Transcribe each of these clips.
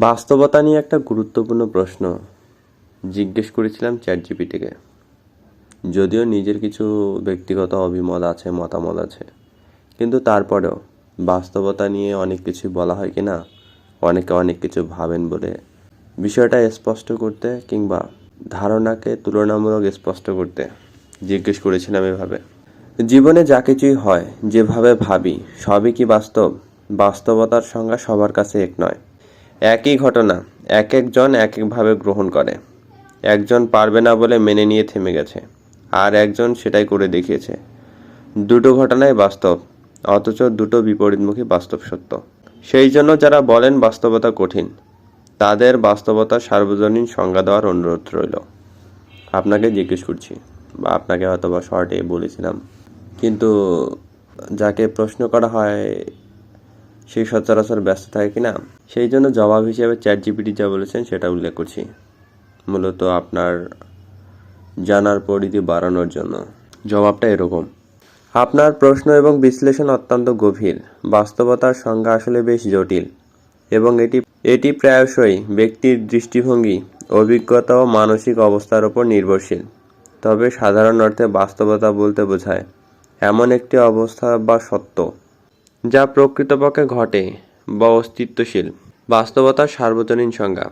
বাস্তবতা নিয়ে একটা গুরুত্বপূর্ণ প্রশ্ন জিজ্ঞেস করেছিলাম চ্যাট জিপিটিকে যদিও নিজের কিছু ব্যক্তিগত অভিমত আছে, মতামত আছে, কিন্তু তারপরেও বাস্তবতা নিয়ে অনেক কিছু বলা হয় কি না অনেকে অনেক কিছু ভাবেন বলে বিষয়টা স্পষ্ট করতে কিংবা ধারণাকে তুলনামূলক স্পষ্ট করতে জিজ্ঞেস করেছিলাম এভাবে। জীবনে যা কিছুই হয়, যেভাবে ভাবি, সবই কি বাস্তব? বাস্তবতার সংজ্ঞা সবার কাছে এক নয়। একই ঘটনা এক একজন এক একভাবে গ্রহণ করে। একজন পারবে না বলে মেনে নিয়ে থেমে গেছে, আর একজন সেটাই করে দেখিয়েছে। দুটো ঘটনাই বাস্তব, অথচ দুটো বিপরীতমুখী বাস্তব সত্য। সেই জন্য যারা বলেন বাস্তবতা কঠিন, তাদের বাস্তবতার সার্বজনীন সংজ্ঞা দেওয়ার অনুরোধ রইল। আপনাকে জিজ্ঞেস করছি, বা আপনাকে হয়তো বা শর্টে বলেছিলাম। কিন্তু যাকে প্রশ্ন করা হয় সেই সচরাচর ব্যস্ত থাকে কি না সেই জন্য জবাব হিসেবে চ্যাট জিপিটি যা বলেছেন সেটা উল্লেখ করছি। মূলত আপনার জানার পরিধি বাড়ানোর জন্য। জবাবটা এরকম। আপনার প্রশ্ন এবং বিশ্লেষণ অত্যন্ত গভীর। বাস্তবতার সংজ্ঞা আসলে বেশ জটিল এবং এটি এটি প্রায়শই ব্যক্তির দৃষ্টিভঙ্গি, অভিজ্ঞতা ও মানসিক অবস্থার উপর নির্ভরশীল। তবে সাধারণ অর্থে বাস্তবতা বলতে বোঝায়, এমন একটি অবস্থা বা সত্য যা প্রকৃতপক্ষে ঘটে বা অস্তিত্বশীল। বাস্তবতার সার্বজনীন সংজ্ঞা।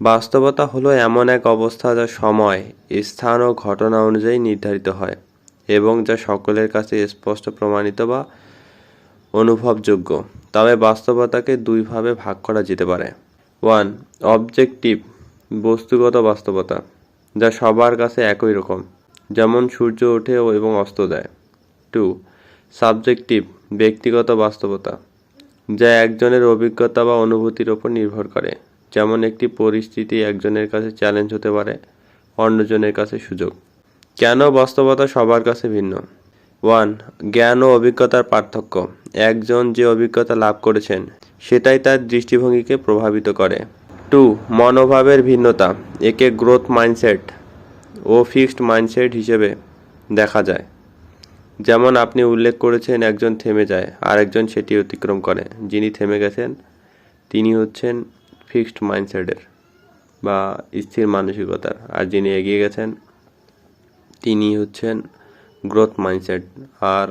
বাস্তবতা হলো এমন এক অবস্থা যা সময়, স্থান ও ঘটনা অনুযায়ী নির্ধারিত হয় এবং যা সকলের কাছে স্পষ্ট, প্রমাণিত বা অনুভবযোগ্য। তবে বাস্তবতাকে দুইভাবে ভাগ করা যেতে পারে। ওয়ান, অবজেক্টিভ, বস্তুগত বাস্তবতা, যা সবার কাছে একই রকম, যেমন সূর্য ওঠে এবং অস্ত দেয় টু সাবজেক্টিভ, ব্যক্তিগত বাস্তবতা, যা একজনের অভিজ্ঞতা বা অনুভূতির ওপর নির্ভর করে। যেমন একটি পরিস্থিতি একজনের কাছে চ্যালেঞ্জ হতে পারে, অন্যজনের কাছে সুযোগ। কেন বাস্তবতা সবার কাছে ভিন্ন। ওয়ান, জ্ঞান ও অভিজ্ঞতার পার্থক্য। একজন যে অভিজ্ঞতা লাভ করেছেন, সেটাই তার দৃষ্টিভঙ্গিকে প্রভাবিত করে। টু, মনোভাবের ভিন্নতা। একে গ্রোথ মাইন্ডসেট ও ফিক্সড মাইন্ডসেট হিসেবে দেখা যায়। যেমন আপনি উল্লেখ করেছেন, একজন থেমে যায় আর একজন সেটি অতিক্রম করে। যিনি থেমে গেছেন, তিনি হচ্ছেন ফিক্সড মাইন্ডসেটের বা স্থির মানসিকতার। আর যিনি এগিয়ে গেছেন, তিনি হচ্ছেন গ্রোথ মাইন্ডসেট। আর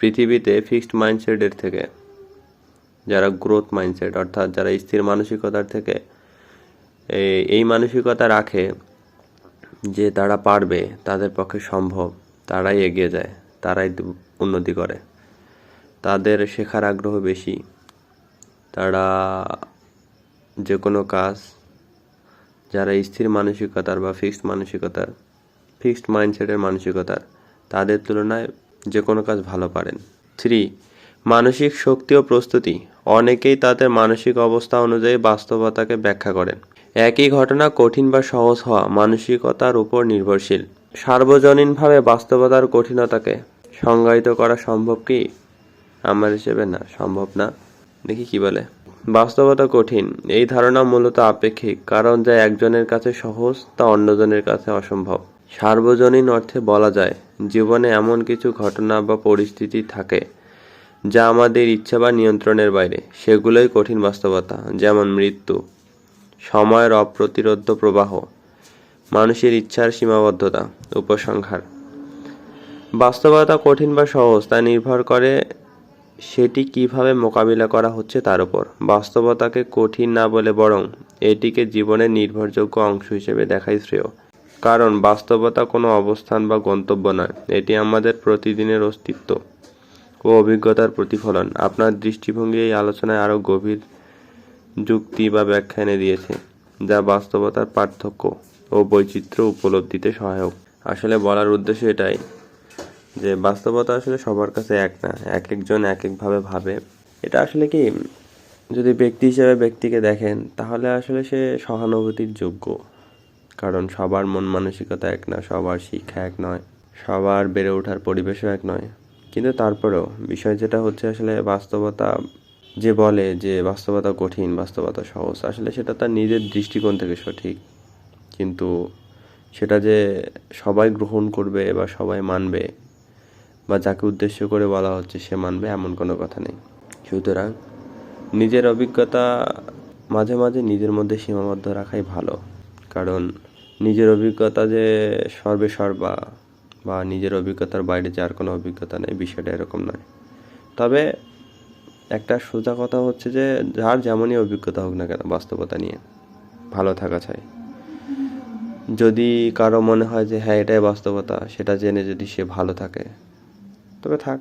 পৃথিবীতে ফিক্সড মাইন্ডসেটের থেকে, যারা গ্রোথ মাইন্ডসেট, অর্থাৎ যারা স্থির মানসিকতার থেকে এই মানসিকতা রাখে যে তারা পারবে, তাদের পক্ষে সম্ভব। তারাই এগিয়ে যায়, তারাই উন্নতি করে। তাদের শেখার আগ্রহ বেশি। তারা যে কোনো কাজ, যারা স্থির মানসিকতার বা ফিক্সড মানসিকতার ফিক্সড মাইন্ডসেটের মানসিকতার, তাদের তুলনায় যে কোনো কাজ ভালো পারেন। থ্রি মানসিক শক্তি ও প্রস্তুতি। অনেকেই তাদের মানসিক অবস্থা অনুযায়ী বাস্তবতাকে ব্যাখ্যা করেন। একই ঘটনা কঠিন বা সহজ হওয়া মানসিকতার উপর নির্ভরশীল। সার্বজনীনভাবে বাস্তবতার কঠিনতাকে সংজ্ঞায়িত করা সম্ভব কি? আমার হিসেবে না, সম্ভব না। দেখি কি বলে। বাস্তবতা কঠিন, এই ধারণা মূলত আপেক্ষিক, কারণ যা একজনের কাছে সহজ, তা অন্যজনের কাছে অসম্ভব। সার্বজনীন অর্থে বলা যায়, জীবনে এমন কিছু ঘটনা বা পরিস্থিতি থাকে, যা আমাদের ইচ্ছা বা নিয়ন্ত্রণের বাইরে। সেগুলোই কঠিন বাস্তবতা, যেমন মৃত্যু, সময়ের অপ্রতিরোধ্য প্রবাহ মানুষের ইচ্ছার সীমাবদ্ধতা, উপসংহার। বাস্তবতা কঠিন বা সহজ, তা নির্ভর করে সেটি কীভাবে মোকাবিলা করা হচ্ছে তার উপর। বাস্তবতাকে কঠিন না বলে বরং এটিকে জীবনের নির্ভরযোগ্য অংশ হিসেবে দেখাই শ্রেয়। কারণ বাস্তবতা কোনো অবস্থান বা গন্তব্য নয়, এটি আমাদের প্রতিদিনের অস্তিত্ব ও অভিজ্ঞতার প্রতিফলন। আপনার দৃষ্টিভঙ্গি এই আলোচনায় আরও গভীর যুক্তি বা ব্যাখ্যা এনে দিয়েছে, যা বাস্তবতার পার্থক্য। ও বৈচিত্র্য উপলব্ধিতে সহায়ক। আসলে বলার উদ্দেশ্য এটাই যে বাস্তবতা আসলে সবার কাছে এক না, এক একজন এক একভাবে ভাবে। এটা আসলে কি, যদি ব্যক্তি হিসেবে ব্যক্তিকে দেখেন, তাহলে আসলে সে সহানুভূতির যোগ্য। কারণ সবার মন মানসিকতা এক না সবার শিক্ষা এক নয়, সবার বেড়ে ওঠার পরিবেশও এক নয়। কিন্তু তারপরেও বিষয় যেটা হচ্ছে আসলে বাস্তবতা যে বলে যে বাস্তবতা কঠিন, বাস্তবতা সহজ, আসলে সেটা তার নিজের দৃষ্টিকোণ থেকে সঠিক। কিন্তু সেটা যে সবাই গ্রহণ করবে বা সবাই মানবে বা যাকে উদ্দেশ্য করে বলা হচ্ছে সে মানবে এমন কোনো কথা নেই। সুতরাং নিজের অভিজ্ঞতা মাঝে মাঝে নিজের মধ্যে সীমাবদ্ধ রাখাই ভালো। কারণ নিজের অভিজ্ঞতা যে সর্বে সর্বা বা নিজের অভিজ্ঞতার বাইরে যার কোনো অভিজ্ঞতা নেই, বিষয়টা এরকম নয়। তবে একটা সোজা কথা হচ্ছে যে যার যেমনই অভিজ্ঞতা হোক না কেন, বাস্তবতা নিয়ে ভালো থাকা চাই। যদি কারও মনে হয় যে হ্যাঁ এটাই বাস্তবতা, সেটা জেনে যদি সে ভালো থাকে, তবে থাক।